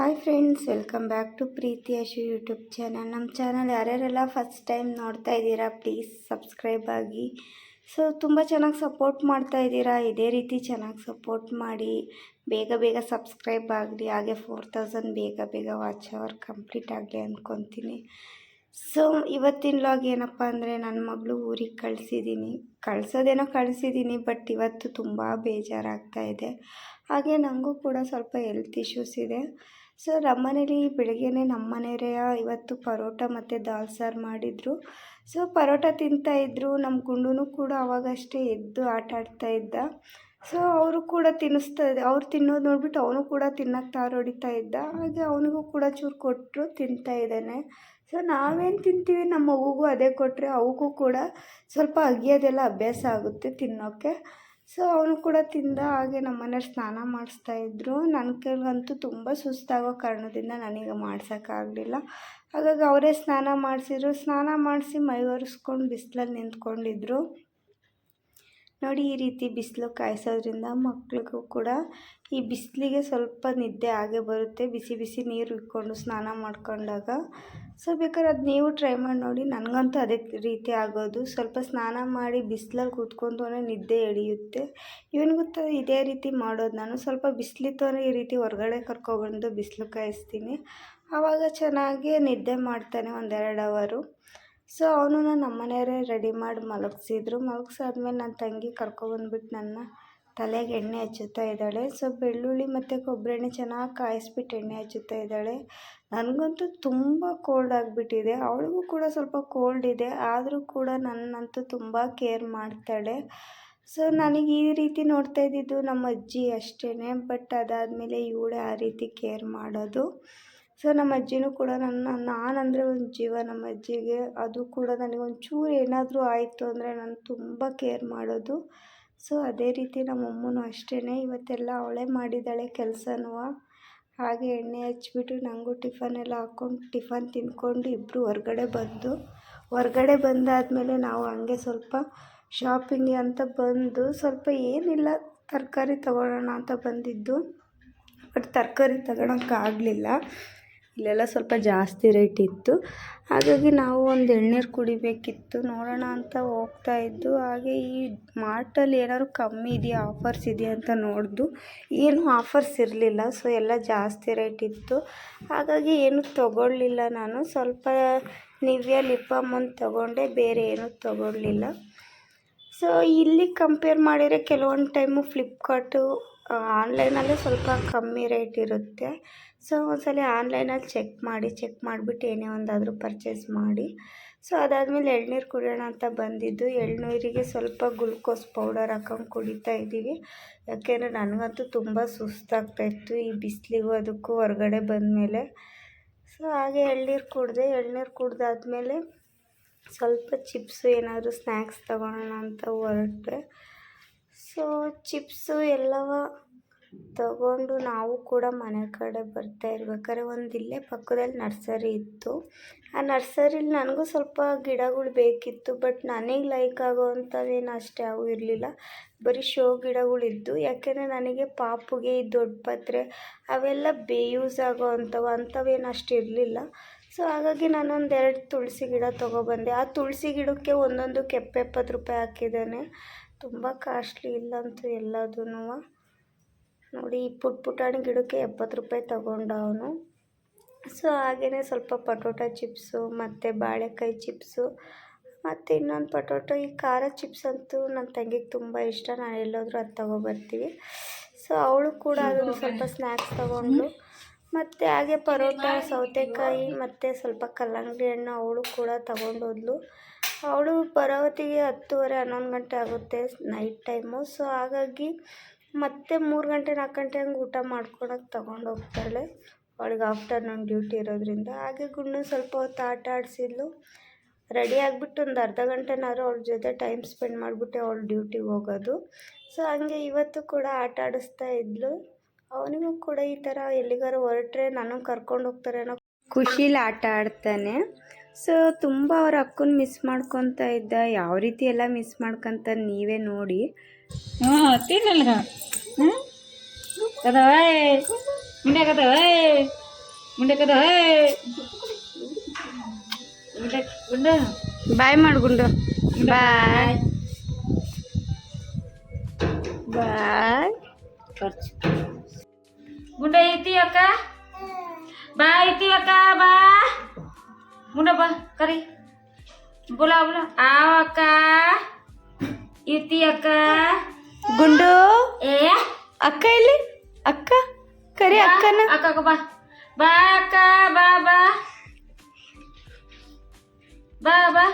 Hi friends welcome back to Preethi Yashu YouTube channel ನಮ್ಮ channel ಯಾರ್ಯಾರೆಲ್ಲ first time ನೋಡ್ತಾ ಇದ್ದೀರಾ ಪ್ಲೀಸ್ ಸಬ್ಸ್ಕ್ರೈಬ್ ಆಗಿ. ಸೊ ತುಂಬ ಚೆನ್ನಾಗಿ ಸಪೋರ್ಟ್ ಮಾಡ್ತಾ ಇದ್ದೀರಾ? ಇದೇ ರೀತಿ ಚೆನ್ನಾಗಿ ಸಪೋರ್ಟ್ ಮಾಡಿ. ಬೇಗ ಬೇಗ ಸಬ್ಸ್ಕ್ರೈಬ್ ಆಗಲಿ, ಹಾಗೆ ಫೋರ್ ತೌಸಂಡ್ ಬೇಗ ಬೇಗ ವಾಚ್ ಅವರ್ ಕಂಪ್ಲೀಟ್ ಆಗಲಿ ಅಂದ್ಕೊತೀನಿ ಸೊ ಇವತ್ತಿನ ಲಾಗ್ ಏನಪ್ಪ ಅಂದರೆ ನನ್ನ ಮಗಳು ಊರಿಗೆ ಕಳಿಸಿದ್ದೀನಿ ಕಳ್ಸೋದೇನೋ ಕಳಿಸಿದ್ದೀನಿ ಬಟ್ ಇವತ್ತು ತುಂಬ ಬೇಜಾರಾಗ್ತಾ ಇದೆ. ಹಾಗೆ ನನಗೂ ಕೂಡ ಸ್ವಲ್ಪ ಹೆಲ್ತ್ ಇಶ್ಯೂಸ್ ಇದೆ. ಸೊ ನಮ್ಮನೇಲಿ ಬೆಳಗ್ಗೆನೇ ನಮ್ಮ ಮನೆಯವರೇ ಇವತ್ತು ಪರೋಟ ಮತ್ತು ದಾಲ್ ಸಾರು ಮಾಡಿದರು. ಸೊ ಪರೋಟ ತಿಂತಾಯಿದ್ರು ನಮ್ಮ ಗುಂಡು ಕೂಡ ಅವಾಗಷ್ಟೇ ಎದ್ದು ಆಟ ಆಡ್ತಾ ಇದ್ದ. ಸೊ ಅವರು ಕೂಡ ತಿನ್ನಿಸ್ತಾ ಅವ್ರು ತಿನ್ನೋದು ನೋಡಿಬಿಟ್ಟು ಅವನು ಕೂಡ ತಿನ್ನಕ್ಕೆ ತಾರು ಹೊಡಿತಾ ಇದ್ದ. ಹಾಗೆ ಅವನಿಗೂ ಕೂಡ ಚೂರು ಕೊಟ್ಟರು ತಿಂತಾ ಇದ್ದಾನೆ. ಸೊ ನಾವೇನು ತಿಂತೀವಿ? ನಮ್ಮ ಮಗುಗೂ ಅದೇ ಕೊಟ್ಟರೆ ಅವಕ್ಕೂ ಕೂಡ ಸ್ವಲ್ಪ ಅಗಿಯೋದೆಲ್ಲ ಅಭ್ಯಾಸ ಆಗುತ್ತೆ ತಿನ್ನೋಕ್ಕೆ ಸೊ ಅವನು ಕೂಡ ತಿಂದ ಹಾಗೆ ನಮ್ಮ ಮನೆಯವ್ರು ಸ್ನಾನ ಮಾಡಿಸ್ತಾಯಿದ್ರು ನನ್ನ ಕೈಗಂತೂ ತುಂಬ ಸುಸ್ತಾಗೋ ಕಾರಣದಿಂದ ನನಗೆ ಮಾಡ್ಸೋಕ್ಕಾಗಲಿಲ್ಲ. ಹಾಗಾಗಿ ಅವರೇ ಸ್ನಾನ ಮಾಡಿಸಿದ್ರು. ಸ್ನಾನ ಮಾಡಿಸಿ ಮೈ ಒರೆಸ್ಕೊಂಡು ಬಿಸಿಲಲ್ಲಿ ನಿಂತ್ಕೊಂಡಿದ್ರು. ನೋಡಿ ಈ ರೀತಿ ಬಿಸಿಲು ಕಾಯಿಸೋದ್ರಿಂದ ಮಕ್ಳಿಗೂ ಕೂಡ ಈ ಬಿಸಿಲಿಗೆ ಸ್ವಲ್ಪ ನಿದ್ದೆ ಆಗೇ ಬರುತ್ತೆ. ಬಿಸಿ ಬಿಸಿ ನೀರು ಇಟ್ಕೊಂಡು ಸ್ನಾನ ಮಾಡ್ಕೊಂಡಾಗ ಸೊ ಬೇಕಾದ್ರೆ ಅದು ನೀವು ಟ್ರೈ ಮಾಡಿ ನೋಡಿ. ನನಗಂತೂ ಅದೇ ರೀತಿ ಆಗೋದು. ಸ್ವಲ್ಪ ಸ್ನಾನ ಮಾಡಿ ಬಿಸಿಲಲ್ಲಿ ಕೂತ್ಕೊಂಡು ನಿದ್ದೆ ಎಳೆಯುತ್ತೆ. ಇವನಿಗೂ ಇದೇ ರೀತಿ ಮಾಡೋದು. ನಾನು ಸ್ವಲ್ಪ ಬಿಸಿಲಿತ್ತೋನೆ ಈ ರೀತಿ ಹೊರಗಡೆ ಕರ್ಕೊಬಂದು ಬಿಸಿಲು ಕಾಯಿಸ್ತೀನಿ. ಆವಾಗ ಚೆನ್ನಾಗಿ ನಿದ್ದೆ ಮಾಡ್ತಾನೆ ಒಂದೆರಡು ಅವರು ಸೊ ಅವನು ನಮ್ಮ ಮನೆಯವರೇ ರೆಡಿ ಮಾಡಿ ಮಲಗಿಸಿದ್ರು. ಮಲಗಿಸಾದ್ಮೇಲೆ ನನ್ನ ತಂಗಿ ಕರ್ಕೊಬಂದ್ಬಿಟ್ಟು ನನ್ನ ತಲೆಗೆ ಎಣ್ಣೆ ಹಚ್ಚುತ್ತಾ ಇದ್ದಾಳೆ. ಸೊ ಬೆಳ್ಳುಳ್ಳಿ ಮತ್ತು ಕೊಬ್ಬರಿ ಎಣ್ಣೆ ಚೆನ್ನಾಗಿ ಕಾಯಿಸ್ಬಿಟ್ಟು ಎಣ್ಣೆ ಹಚ್ಚುತ್ತಾ ಇದ್ದಾಳೆ. ನನಗಂತೂ ತುಂಬ ಕೋಲ್ಡ್ ಆಗಿಬಿಟ್ಟಿದೆ. ಅವಳಿಗೂ ಕೂಡ ಸ್ವಲ್ಪ ಕೋಲ್ಡ್ ಇದೆ. ಆದರೂ ಕೂಡ ನನ್ನಂತೂ ತುಂಬ ಕೇರ್ ಮಾಡ್ತಾಳೆ. ಸೊ ನನಗೆ ಈ ರೀತಿ ನೋಡ್ತಾ ಇದ್ದಿದ್ದು ನಮ್ಮ ಅಜ್ಜಿ ಅಷ್ಟೇ ಬಟ್ ಅದಾದಮೇಲೆ ಇವಳೇ ಆ ರೀತಿ ಕೇರ್ ಮಾಡೋದು. ಸೊ ನಮ್ಮ ಅಜ್ಜಿನೂ ಕೂಡ ನನ್ನ ನಾನಂದರೆ ಒಂದು ಜೀವ, ನಮ್ಮ ಅಜ್ಜಿಗೆ ಅದು ಕೂಡ ನನಗೆ ಒಂಚೂರು ಏನಾದರೂ ಆಯಿತು ಅಂದರೆ ನಾನು ತುಂಬ ಕೇರ್ ಮಾಡೋದು. ಸೊ ಅದೇ ರೀತಿ ನಮ್ಮ ಅಮ್ಮನೂ ಅಷ್ಟೇ ಇವತ್ತೆಲ್ಲ ಅವಳೇ ಮಾಡಿದ್ದಾಳೆ ಕೆಲಸನೂ. ಹಾಗೆ ಎಣ್ಣೆ ಹಚ್ಬಿಟ್ಟು ನನಗೂ ಟಿಫನ್ ಎಲ್ಲ ಹಾಕ್ಕೊಂಡು ಟಿಫನ್ ತಿಂದ್ಕೊಂಡು ಇಬ್ಬರು ಹೊರಗಡೆ ಬಂದು ಬಂದಾದ ಬಂದಾದಮೇಲೆ ನಾವು ಹಂಗೆ ಸ್ವಲ್ಪ ಶಾಪಿಂಗ್ ಅಂತ ಬಂದು ಸ್ವಲ್ಪ ಏನಿಲ್ಲ, ತರಕಾರಿ ತಗೊಳ್ಳೋಣ ಅಂತ ಬಂದಿದ್ದು. ಬಟ್ ತರಕಾರಿ ತಗೊಳಕ್ಕಾಗಲಿಲ್ಲ. ಇಲ್ಲೆಲ್ಲ ಸ್ವಲ್ಪ ಜಾಸ್ತಿ ರೇಟ್ ಇತ್ತು. ಹಾಗಾಗಿ ನಾವು ಒಂದು ಎಳ್ನೀರು ಕುಡಿಬೇಕಿತ್ತು. ನೋಡೋಣ ಅಂತ ಹೋಗ್ತಾ ಇದ್ದು, ಹಾಗೆ ಈ ಮಾರ್ಟಲ್ಲಿ ಏನಾದ್ರು ಕಮ್ಮಿ ಇದೆಯಾ ಆಫರ್ಸ್ ಇದೆಯಾ ಅಂತ ನೋಡ್ದು. ಏನೂ ಆಫರ್ಸ್ ಇರಲಿಲ್ಲ ಸೊ ಎಲ್ಲ ಜಾಸ್ತಿ ರೇಟ್ ಇತ್ತು. ಹಾಗಾಗಿ ಏನು ತೊಗೊಳ್ಳಿಲ್ಲ ನಾನು. ಸ್ವಲ್ಪ ನಿವ್ಯ ಲಿಪ್ ಬಾಮ್ ಒಂದು ತೊಗೊಂಡೆ, ಬೇರೆ ಏನೂ ತೊಗೊಳ್ಳಿಲ್ಲ. ಸೊ ಇಲ್ಲಿ ಕಂಪೇರ್ ಮಾಡಿದರೆ ಕೆಲವೊಂದು ಟೈಮು ಫ್ಲಿಪ್ಕಾರ್ಟು ಆನ್ಲೈನಲ್ಲೇ ಸ್ವಲ್ಪ ಕಮ್ಮಿ ರೇಟ್ ಇರುತ್ತೆ. ಸೊ ಒಂದ್ಸಲ ಆನ್ಲೈನಲ್ಲಿ ಚೆಕ್ ಮಾಡಿ ಚೆಕ್ ಮಾಡಿಬಿಟ್ಟು ಏನೇ ಒಂದಾದರೂ ಪರ್ಚೇಸ್ ಮಾಡಿ. ಸೊ ಅದಾದಮೇಲೆ ಎಳ್ನೀರು ಕುಡಿಯೋಣ ಅಂತ ಬಂದಿದ್ದು. ಎಳ್ನೀರಿಗೆ ಸ್ವಲ್ಪ ಗ್ಲುಕೋಸ್ ಪೌಡರ್ ಹಾಕೊಂಡು ಕುಡಿತಾ ಇದ್ದೀವಿ. ಯಾಕೆಂದರೆ ನನಗಂತೂ ತುಂಬ ಸುಸ್ತಾಗ್ತಾಯಿತ್ತು ಈ ಬಿಸಿಲಿಗೂ ಅದಕ್ಕೂ ಹೊರಗಡೆ ಬಂದಮೇಲೆ. ಸೊ ಹಾಗೆ ಎಳ್ನೀರು ಕುಡಿದೆ, ಎಳ್ನೀರು ಕುಡ್ದಾದ್ಮೇಲೆ ಸ್ವಲ್ಪ ಚಿಪ್ಸು ಏನಾದರೂ ಸ್ನ್ಯಾಕ್ಸ್ ತಗೊಳ್ಳೋಣ ಅಂತ ಹೊರಟೆ ಸೊ ಚಿಪ್ಸು ಎಲ್ಲವ ತಗೊಂಡು ನಾವು ಕೂಡ ಮನೆ ಕಡೆ ಬರ್ತಾ ಇರ್ಬೇಕಾದ್ರೆ ಒಂದು ಇಲ್ಲೇ ಪಕ್ಕದಲ್ಲಿ ನರ್ಸರಿ ಇತ್ತು. ಆ ನರ್ಸರಿಲಿ ನನಗೂ ಸ್ವಲ್ಪ ಗಿಡಗಳು ಬೇಕಿತ್ತು, ಬಟ್ ನನಗೆ ಲೈಕ್ ಆಗೋವಂಥದ್ದೇನು ಅಷ್ಟು ಯಾವೂ ಇರಲಿಲ್ಲ. ಬರೀ ಶೋ ಗಿಡಗಳಿದ್ದು ಯಾಕೆಂದರೆ ನನಗೆ ಪಾಪುಗೆ ದೊಡ್ಡ ಪತ್ರೆ ಅವೆಲ್ಲ ಬೇಯೂಸ್ ಆಗೋ ಅಂಥವು ಅಂಥವೇನು ಅಷ್ಟು ಇರಲಿಲ್ಲ. ಸೊ ಹಾಗಾಗಿ ನಾನೊಂದು ಎರಡು ತುಳಸಿ ಗಿಡ ತೊಗೊಬಂದೆ ಆ ತುಳಸಿ ಗಿಡಕ್ಕೆ ಒಂದೊಂದು ಎಪ್ಪತ್ತು ರೂಪಾಯಿ ಹಾಕಿದ್ದಾನೆ. ತುಂಬ ಕಾಸ್ಟ್ಲಿ ಇಲ್ಲಂತೂ ಎಲ್ಲದೂ ನೋಡಿ ಈ ಪುಟ್ ಪುಟಾಣಿ ಗಿಡಕ್ಕೆ ಎಪ್ಪತ್ತು ರೂಪಾಯಿ ತಗೊಂಡ ಅವನು. ಸೊ ಹಾಗೆಯೇ ಸ್ವಲ್ಪ ಪಟೋಟ ಚಿಪ್ಸು, ಮತ್ತು ಬಾಳೆಕಾಯಿ ಚಿಪ್ಸು, ಮತ್ತು ಇನ್ನೊಂದು ಪಟೋಟೊ, ಈ ಖಾರ ಚಿಪ್ಸ್ ಅಂತೂ ನನ್ನ ತಂಗಿಗೆ ತುಂಬ ಇಷ್ಟ. ನಾನು ಎಲ್ಲೋದ್ರೂ ಅದು ತಗೊಬರ್ತೀವಿ. ಸೊ, ಅವಳು ಕೂಡ ಅದೊಂದು ಸ್ವಲ್ಪ ಸ್ನ್ಯಾಕ್ಸ್ ತೊಗೊಂಡು, ಮತ್ತು ಹಾಗೆ ಪರೋಟ, ಸೌತೆಕಾಯಿ, ಮತ್ತು ಸ್ವಲ್ಪ ಕಲ್ಲಂಗಡಿ ಹಣ್ಣು ಅವಳು ಕೂಡ ತಗೊಂಡೋದ್ಲು. ಅವಳು ಪರವತಿಗೆ ಹತ್ತುವರೆ, ಹನ್ನೊಂದು ಗಂಟೆ ಆಗುತ್ತೆ ನೈಟ್ ಟೈಮು ಸೊ ಹಾಗಾಗಿ ಮತ್ತೆ ಮೂರು ಗಂಟೆ, ನಾಲ್ಕು ಗಂಟೆ ಹಂಗೆ ಊಟ ಮಾಡ್ಕೊಳಕ್ಕೆ ತಗೊಂಡು ಹೋಗ್ತಾಳೆ. ಅವಳಿಗೆ ಆಫ್ಟರ್ನೂನ್ ಡ್ಯೂಟಿ ಇರೋದ್ರಿಂದ. ಹಾಗೆ ಗುಂಡು ಸ್ವಲ್ಪ ಹೊತ್ತು ಆಟ ಆಡಿಸಿದ್ಲು. ರೆಡಿ ಆಗಿಬಿಟ್ಟು ಒಂದು ಅರ್ಧ ಗಂಟೆನಾದ್ರು ಅವ್ಳ ಜೊತೆ ಟೈಮ್ ಸ್ಪೆಂಡ್ ಮಾಡಿಬಿಟ್ಟೆ ಅವಳು ಡ್ಯೂಟಿಗೆ ಹೋಗೋದು. ಸೊ ಹಂಗೆ ಇವತ್ತು ಕೂಡ ಆಟ ಆಡಿಸ್ತಾ ಇದ್ಲು. ಅವನಿಗೂ ಕೂಡ ಈ ಥರ ಎಲ್ಲಿಗಾರು ಹೊರಟ್ರೆ ನಾನು ಕರ್ಕೊಂಡು ಹೋಗ್ತಾರೆ ಅನ್ನೋ ಖುಷೀಲಿ ಆಟ ಆಡ್ತಾನೆ. ಸೊ ತುಂಬ ಅವ್ರ ಅಕ್ಕನ ಮಿಸ್ ಮಾಡ್ಕೊತ ಇದ್ದ. ಯಾವ ರೀತಿ ಎಲ್ಲ ಮಿಸ್ ಮಾಡ್ಕೊಂತ ನೀವೇ ನೋಡಿ. ಗುಂಡೆ. ಬಾಯ್ ಮಾಡ್ಗುಂಡು ಬಾಯ್. ಬಾಯ್. ಗುಂಡ ಐತಿ ಅಕ್ಕ? ಬಾ ಐತಿ ಅಕ್ಕ ಬಾ. ಗುಂಡ ಬಾ ಕರಿ ಬೋಲಾ ಬೋಲಾ ಆವ್ ಅಕ್ಕ ಇರ್ತಿ ಅಕ್ಕ ಗುಂಡು ಏ ಅಕ್ಕ ಇಲ್ಲಿ ಅಕ್ಕ ಕರಿ ಅಕ್ಕನ ಅಕ್ಕ ಬಾ ಬಾ ಅಕ್ಕ ಬಾ ಬಾ ಬಾ ಬಾ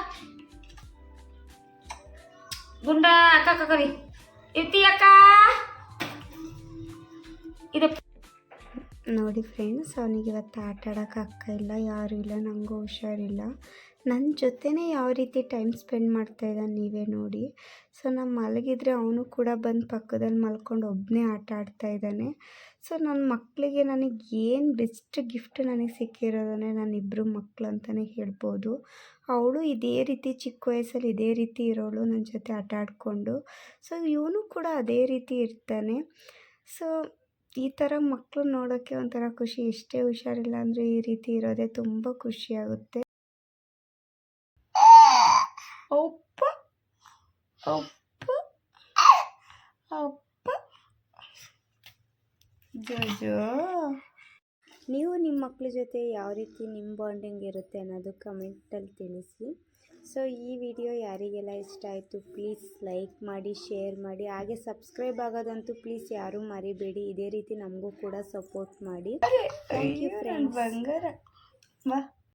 ಗುಂಡ ಅಕ್ಕ ಅಕ್ಕ ಕರಿ ಇರ್ತಿ ಅಕ್ಕ ಇದು ನೋಡಿ ಫ್ರೆಂಡ್ಸ್ ಅವನಿಗೆ ಇವತ್ತು ಆಟ ಅಕ್ಕ ಇಲ್ಲ, ಯಾರೂ ಇಲ್ಲ ನನಗೂ ಹುಷಾರಿಲ್ಲ. ನನ್ನ ಜೊತೆನೇ ಯಾವ ರೀತಿ ಟೈಮ್ ಸ್ಪೆಂಡ್ ಮಾಡ್ತಾ ಇದ್ದಾನೆ ನೀವೇ ನೋಡಿ. ಸೊ ನಾನು ಮಲಗಿದ್ರೆ ಅವನು ಕೂಡ ಬಂದು ಪಕ್ಕದಲ್ಲಿ ಮಲ್ಕೊಂಡು ಒಬ್ಬನೇ ಆಟ ಆಡ್ತಾ ಇದ್ದಾನೆ. ಸೊ ನನ್ನ ಮಕ್ಕಳಿಗೆ ನನಗೆ ಏನು ಬೆಸ್ಟ್ ಗಿಫ್ಟ್ ನನಗೆ ಸಿಕ್ಕಿರೋದಂದರೆ ನನ್ನ ಇಬ್ಬರು ಮಕ್ಕಳು ಅಂತಲೇ ಹೇಳ್ಬೋದು. ಅವಳು ಇದೇ ರೀತಿ ಚಿಕ್ಕ ವಯಸ್ಸಲ್ಲಿ ಇದೇ ರೀತಿ ಇರೋಳು ನನ್ನ ಜೊತೆ ಆಟ ಆಡಿಕೊಂಡು. ಸೊ ಇವನು ಕೂಡ ಅದೇ ರೀತಿ ಇರ್ತಾನೆ. ಸೊ ಈ ಥರ ಮಕ್ಕಳು ನೋಡೋಕ್ಕೆ ಒಂಥರ ಖುಷಿ. ಎಷ್ಟೇ ಹುಷಾರಿಲ್ಲ ಅಂದರೆ ಈ ರೀತಿ ಇರೋದೇ ತುಂಬ ಖುಷಿಯಾಗುತ್ತೆ ಅಪ್ಪ ಅಪ್ಪ ಅಪ್ಪ. ಜೋಜೋ, ನೀವು ನಿಮ್ಮ ಮಕ್ಕಳ ಜೊತೆ ಯಾವ ರೀತಿ ನಿಮ್ಮ ಬಾಂಡಿಂಗ್ ಇರುತ್ತೆ ಅನ್ನೋದು ಕಮೆಂಟಲ್ಲಿ ತಿಳಿಸಿ. ಸೊ ಈ ವಿಡಿಯೋ ಯಾರಿಗೆಲ್ಲ ಇಷ್ಟ ಆಯಿತು ಪ್ಲೀಸ್ ಲೈಕ್ ಮಾಡಿ ಶೇರ್ ಮಾಡಿ. ಹಾಗೆ ಸಬ್ಸ್ಕ್ರೈಬ್ ಆಗೋದಂತೂ ಪ್ಲೀಸ್ ಯಾರೂ ಮರಿಬೇಡಿ. ಇದೇ ರೀತಿ ನಮಗೂ ಕೂಡ ಸಪೋರ್ಟ್ ಮಾಡಿ. ಥ್ಯಾಂಕ್ ಯು ಫ್ರೆಂಡ್ಸ್ ಬಂಗಾರ. ಬಾ